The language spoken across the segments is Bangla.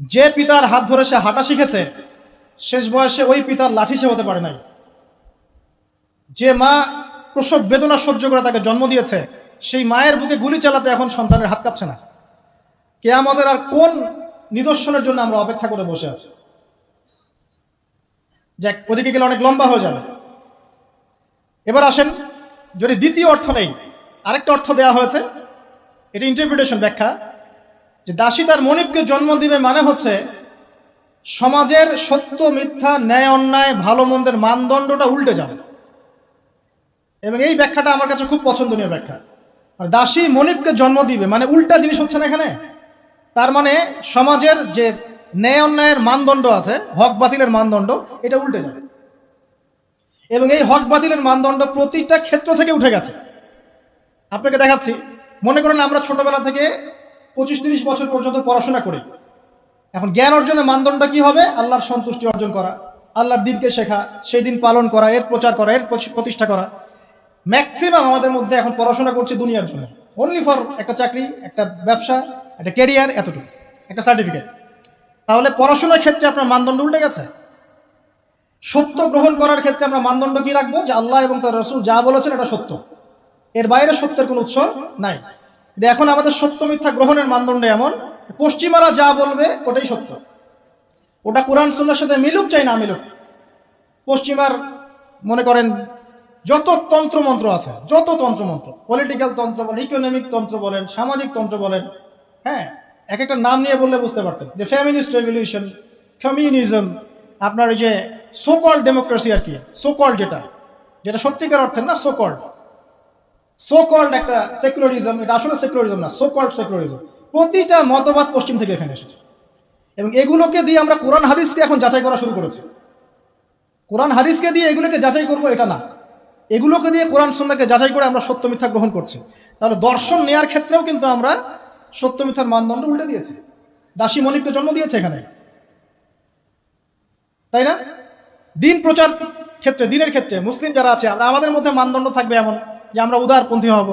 যে পিতার হাত ধরে সে হাঁটা শিখেছে, শেষ বয়সে ওই পিতার লাঠি সে হতে পারে নাই। যে মা প্রসব বেদনা সহ্য করে তাকে জন্ম দিয়েছে, সেই মায়ের বুকে গুলি চালাতে এখন সন্তানের হাত কাঁপছে না। কে আমাদের আর কোন নিদর্শনের জন্য আমরা অপেক্ষা করে বসে আছি? যাক, ওদিকে গেলে অনেক লম্বা হয়ে যাবে। এবার আসেন, যদি দ্বিতীয় অর্থ নেই, আরেকটা অর্থ দেওয়া হয়েছে, এটি ইন্টারপ্রিটেশন ব্যাখ্যা। যে দাসী তার মনিবকে জন্ম দিবে মানে হচ্ছে সমাজের সত্য, মিথ্যা, ন্যায়, অন্যায়, ভালো, মন্দের মানদণ্ডটা উল্টে যাবে। এবং এই ব্যাখ্যাটা আমার কাছে খুব পছন্দনীয় ব্যাখ্যা। আর দাসী মনিবকে জন্ম দিবে মানে উল্টা জিনিস হচ্ছে না এখানে? তার মানে সমাজের যে ন্যায়, অন্যায়ের মানদণ্ড আছে, হক বাতিলের মানদণ্ড, এটা উল্টে যাবে। এবং এই হক বাতিলের মানদণ্ড প্রতিটা ক্ষেত্র থেকে উঠে গেছে। আপনাকে দেখাচ্ছি। মনে করেন আমরা ছোটবেলা থেকে পঁচিশ তিরিশ বছর পর্যন্ত পড়াশোনা করি। এখন জ্ঞান অর্জনের মানদণ্ড কি হবে? আল্লাহর সন্তুষ্টি অর্জন করা, আল্লাহর দিনকে শেখা, সেই দিন পালন করা, এর প্রচার করা, এর প্রতি- প্রতিষ্ঠা করা। ম্যাক্সিমাম আমাদের মধ্যে এখন পড়াশোনা করছে দুনিয়ার জন্য। অনলি ফর একটা চাকরি, একটা ব্যবসা, একটা ক্যারিয়ার এতটুকু, একটা সার্টিফিকেট তাহলে পড়াশোনার ক্ষেত্রে আপনার মানদণ্ড উল্টে গেছে? সত্য গ্রহণ করার ক্ষেত্রে আমরা মানদণ্ড কি রাখব? যে আল্লাহ এবং তার রসুল যা বলেছেন এটা সত্য। এর বাইরে সত্যের কোনো উৎস নাই। কিন্তু এখন আমাদের সত্য মিথ্যা গ্রহণের মানদণ্ড এমন, পশ্চিমারা যা বলবে ওটাই সত্য। ওটা কোরআন সুন্নার সাথে মিলুক চাই না মিলুক। পশ্চিমার মনে করেন যত তন্ত্রমন্ত্র আছে, যত তন্ত্রমন্ত্র পলিটিক্যাল তন্ত্র বলেন ইকোনমিক তন্ত্র বলেন, সামাজিক তন্ত্র বলেন হ্যাঁ এক একটা নাম নিয়ে বললে বুঝতে পারতেন। যে ফ্যামিলিস্ট রেভলিউশন কমিউনিজম আপনার ওই যে সোকল ডেমোক্রেসি আর কি সোকল যেটা যেটা সত্যিকার অর্থের না সোকল্ড সোকল্ড একটা সেকুলারিজম এটা আসলে সেকুলারিজম না সোকল্ড সেকুলারিজম প্রতিটা মতবাদ পশ্চিম থেকে এখানে এসেছে। এবং এগুলোকে দিয়ে আমরা কোরআন হাদিসকে এখন যাচাই করা শুরু করেছি। কোরআন হাদিসকে দিয়ে এগুলোকে যাচাই করব, এটা না। এগুলোকে দিয়ে কোরআন সন্ন্যাকে যাচাই করে আমরা সত্য মিথ্যা গ্রহণ করছি। তাহলে দর্শন নেয়ার ক্ষেত্রেও কিন্তু আমরা সত্য মিথ্যার মানদণ্ড উল্টে দিয়েছি। দাসী মনিককে জন্ম দিয়েছে এখানে। তাই না? দিন প্রচার ক্ষেত্রে, দিনের ক্ষেত্রে, মুসলিম যারা আছে, আমরা আমাদের মধ্যে মানদণ্ড থাকবে এমন। যে আমরা উদারপন্থী হব।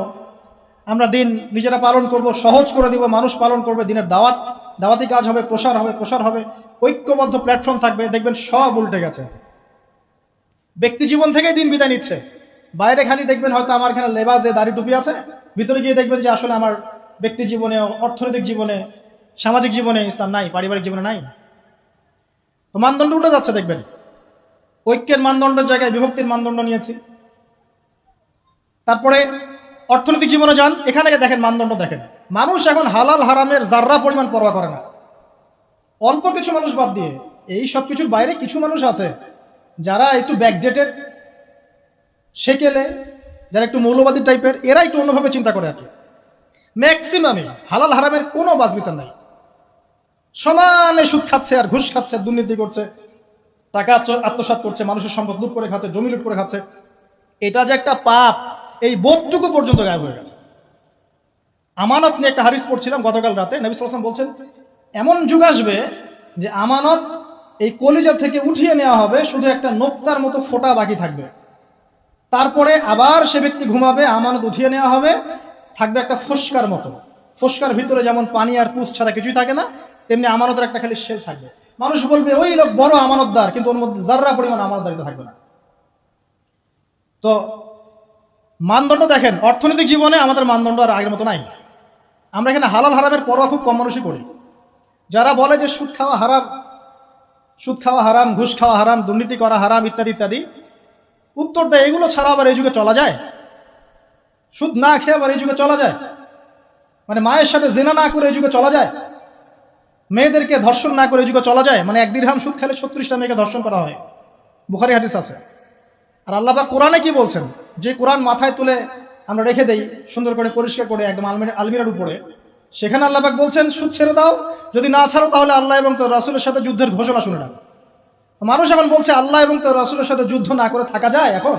আমরা দিন নিজেরা পালন করব, সহজ করে দিব, মানুষ পালন করবে, দিনের দাওয়াত, দাওয়াতি কাজ হবে, প্রসার হবে প্রসার হবে, ঐক্যবদ্ধ প্ল্যাটফর্ম থাকবে, দেখবেন সব উল্টে গেছে। ব্যক্তি জীবন থেকেই দিন বিদায় নিচ্ছে। বাইরে খালি দেখবেন হয়তো আমার এখানে লেবাজে দাড়ি টুপি আছে, ভিতরে গিয়ে দেখবেন যে আসলে আমার ব্যক্তি জীবনে, অর্থনৈতিক জীবনে, সামাজিক জীবনে ইসলাম নাই, পারিবারিক জীবনে নাই। তো মানদণ্ড উঠে যাচ্ছে, দেখবেন। ঐক্যের মানদণ্ডের জায়গায় বিভক্তির মানদণ্ড নিয়েছি। তারপরে অর্থনৈতিক জীবনে যান, এখানে দেখেন মানদণ্ড দেখেন। মানুষ এখন হালাল হারামের জাররা পরিমাণ পরোয়া করে না। অল্প কিছু মানুষ বাদ দিয়ে এই সব কিছুর বাইরে কিছু মানুষ আছে যারা একটু ব্যাকডেটেড সেকেলে, যারা একটু মৌলবাদী টাইপের এরা একটু অন্যভাবে চিন্তা করে আর কি। ম্যাক্সিমামই হালাল হারামের কোনো বাস বিচার নাই। সমানে সুদ খাচ্ছে আর ঘুষ খাচ্ছে, দুর্নীতি করছে, টাকা আত্ম- আত্মসাৎ করছে, মানুষের সম্পদ লুট করে খাচ্ছে, জমি লুট করে খাচ্ছে। এটা যে একটা পাপ এই বোধটুকু পর্যন্ত গায়েব হয়ে গেছে। আমানত নিয়ে একটা হারিস পড়ছিলাম গতকাল রাতে, নবী সালাম বলছেন, এমন যুগ আসবে যে আমানত এই কলিজা থেকে উঠিয়ে নেওয়া হবে, শুধু একটা নোক্তার মতো ফোটা বাকি থাকবে। তারপরে আবার সে ব্যক্তি ঘুমাবে, আমানত উঠিয়ে নেওয়া হবে, থাকবে একটা ফস্কার মতো। ফস্কার ভিতরে যেমন পানি আর পুষ ছাড়া কিছুই থাকে না, তেমনি আমানতের একটা খালি শেল থাকবে। মানুষ বলবে, ওই লোক বড় আমানতদার, কিন্তু ওর মধ্যে যার্রা পরিমাণ আমানতদারিতে থাকবে না। তো মানদণ্ড দেখেন, অর্থনৈতিক জীবনে আমাদের মানদণ্ড আর আগের মতো নাই। আমরা এখানে হালাল হারামের পরোয়া খুব কম মানুষই করি। যারা বলে যে সুদ খাওয়া হারাম, সুদ খাওয়া হারাম, ঘুষ খাওয়া হারাম, দুর্নীতি করা হারাম, ইত্যাদি ইত্যাদি, উত্তর দেয়, এগুলো ছাড়া আবার এই যুগে চলা যায়? সুদ না খেয়ে আবার এই যুগে চলা যায়? মানে মায়ের সাথে জেনা না করে এই যুগে চলা যায়? মেয়েদেরকে ধর্ষণ না করে এই যুগে চলা যায়? মানে এক দীর্ঘাম সুদ খেলে ছত্রিশটা মেয়েকে ধর্ষণ করা হয়। বুখারি হাদিস আছে। আর আল্লাহ পাক কোরআনে কি বলছেন? যে কোরআন মাথায় তুলে আমরা রেখে দেই, সুন্দর করে পরিষ্কার করে একদম আলমিরা আলমিরার উপরে। সেখানে আল্লাহবাক বলছেন, সুদ ছেড়ে দাও, যদি না ছাড়ো তাহলে আল্লাহ এবং তোর রাসুলের সাথে যুদ্ধের ঘোষণা শুনে রাখো। মানুষ এখন বলছে, আল্লাহ এবং তোর রাসুলের সাথে যুদ্ধ না করে থাকা যায় এখন?